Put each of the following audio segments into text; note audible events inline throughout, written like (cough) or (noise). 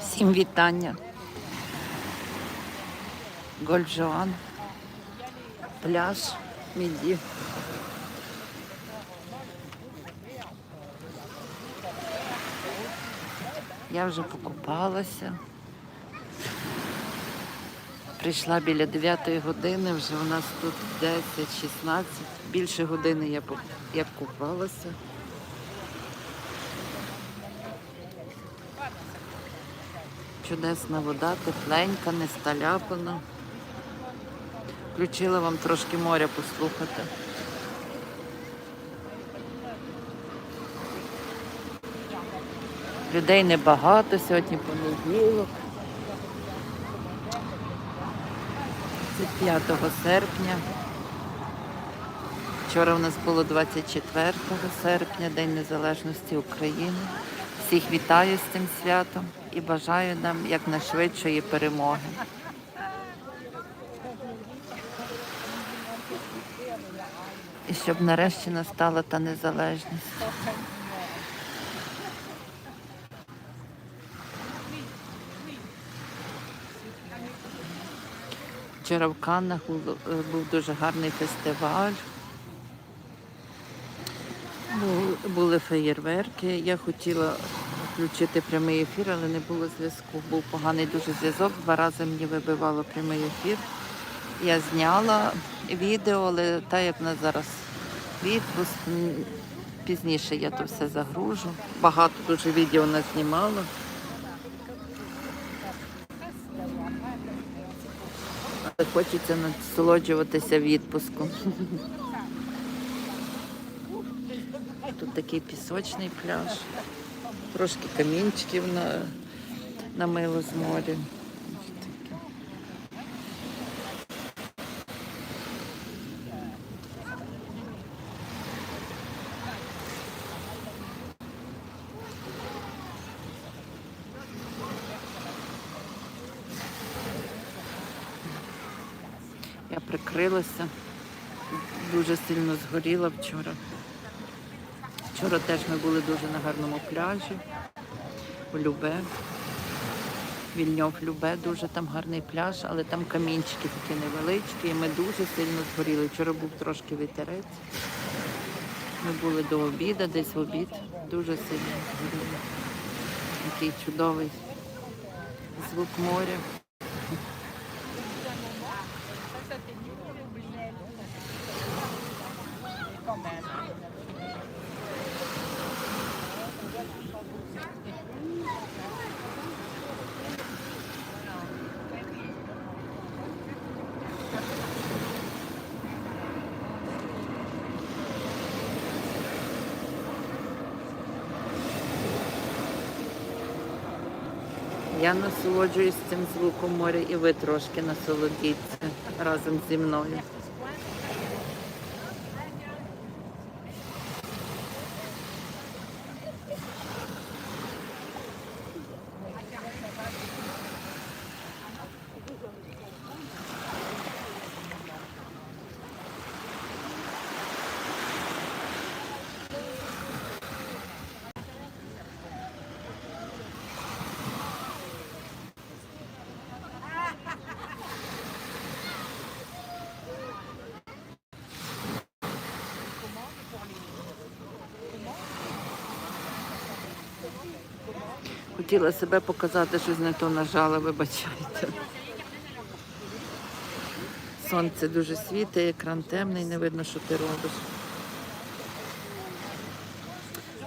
Всім вітання. Гольфжоан. Пляж Міді. Я вже покупалася. Прийшла біля 9 години, вже у нас тут 10-16. Більше години я, я купалася. Чудесна вода, тепленька, не сталяпана. Включила вам трошки моря послухати. Людей небагато, сьогодні понеділок. Це 5 серпня. Вчора у нас було 24 серпня, День Незалежності України. Всіх вітаю з цим святом і бажаю нам якнайшвидшої перемоги. І щоб нарешті настала та незалежність. Вчора в Каннах був дуже гарний фестиваль. Бу- Були феєрверки. Я хотіла включити прямий ефір, але не було зв'язку. Був поганий дуже зв'язок. Два рази мені вибивало прямий ефір. Я зняла відео, але так як в нас зараз відпуск, пізніше я то все загружу. Багато дуже відео назнімала. Але хочеться насолоджуватися відпуском. (laughs) Тут такий пісочний пляж, трошки камінчиків на, намило з моря. Я прикрилася, дуже сильно згоріла вчора. Вчора теж ми були дуже на гарному пляжі у Любе. Вільньов Любе, дуже там гарний пляж, але там камінчики такі невеличкі, і ми дуже сильно згоріли. Вчора був трошки вітерець. Ми були до обіду, десь в обід, дуже сильно згоріли. Такий чудовий звук моря. Я насолоджуюсь цим звуком моря і ви трошки насолодіться разом зі мною. Хотіла себе показати, щось не то нажала, вибачайте. Сонце дуже світить, екран темний, не видно, що ти робиш.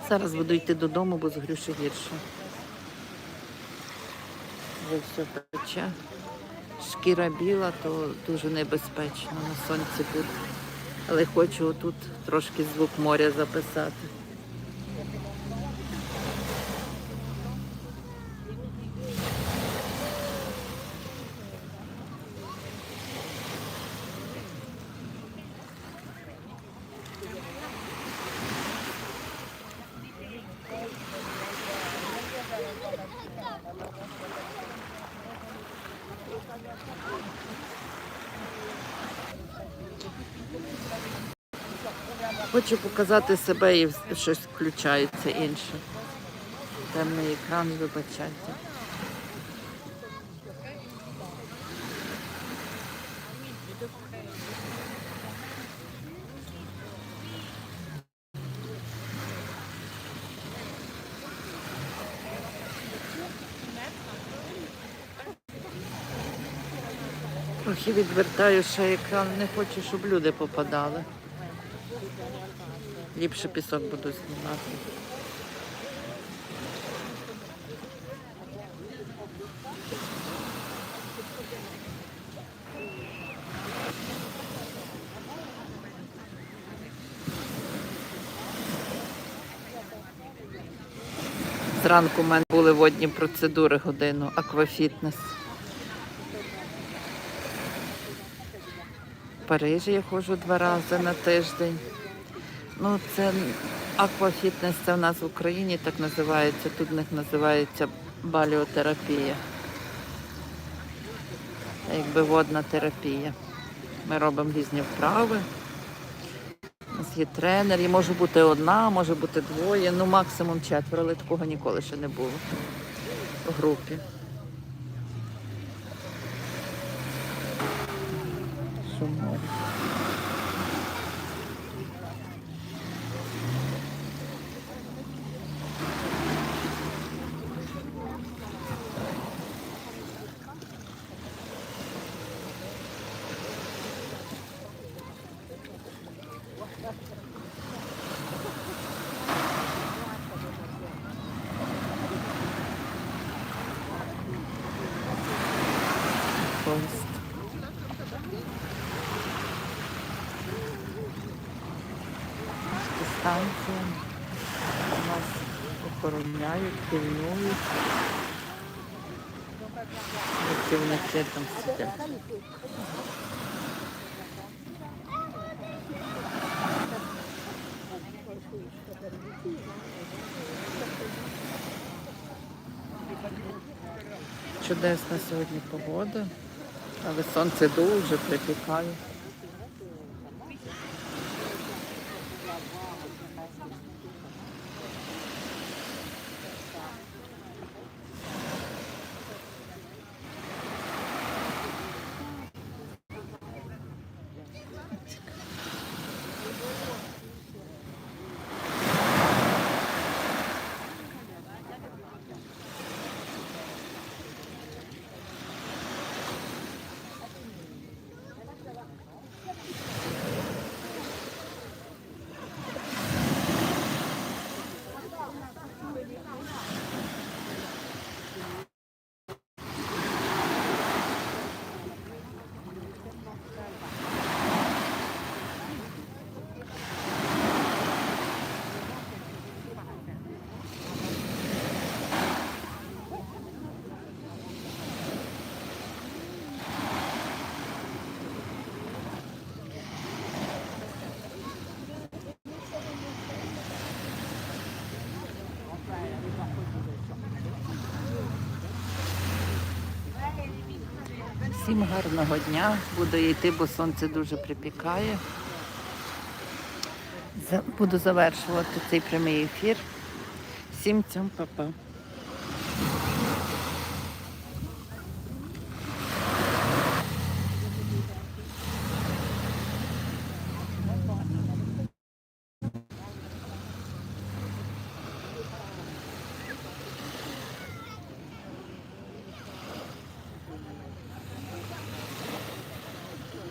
Зараз буду йти додому, бо згрю ще гірше. Вже все пече. Шкіра біла, то дуже небезпечно на сонці бути. Але хочу отут трошки звук моря записати. Хочу показати себе і щось включається інше. Темний екран, вибачайте. Трохи відвертаю ще екран, не хочу, щоб люди попадали. Ліпше пісок буду знімати. Зранку в мене були водні процедури годину, аквафітнес. Парижі я ходжу два рази на тиждень. Ну, це аквафітнес, це в нас в Україні так називається. Тут в них називається баліотерапія. Якби водна терапія. Ми робимо різні вправи. У нас є тренер, і може бути одна, може бути двоє, ну максимум четверо, але такого ніколи ще не було в групі. puso mo. Thank you. Станція. Нас охороняють, пильнують. Працівники там сидять. Чудесна сьогодні погода, але сонце дуже припікає. Всім гарного дня. Буду йти, бо сонце дуже припікає. Буду завершувати цей прямий ефір. Всім цьому па-па.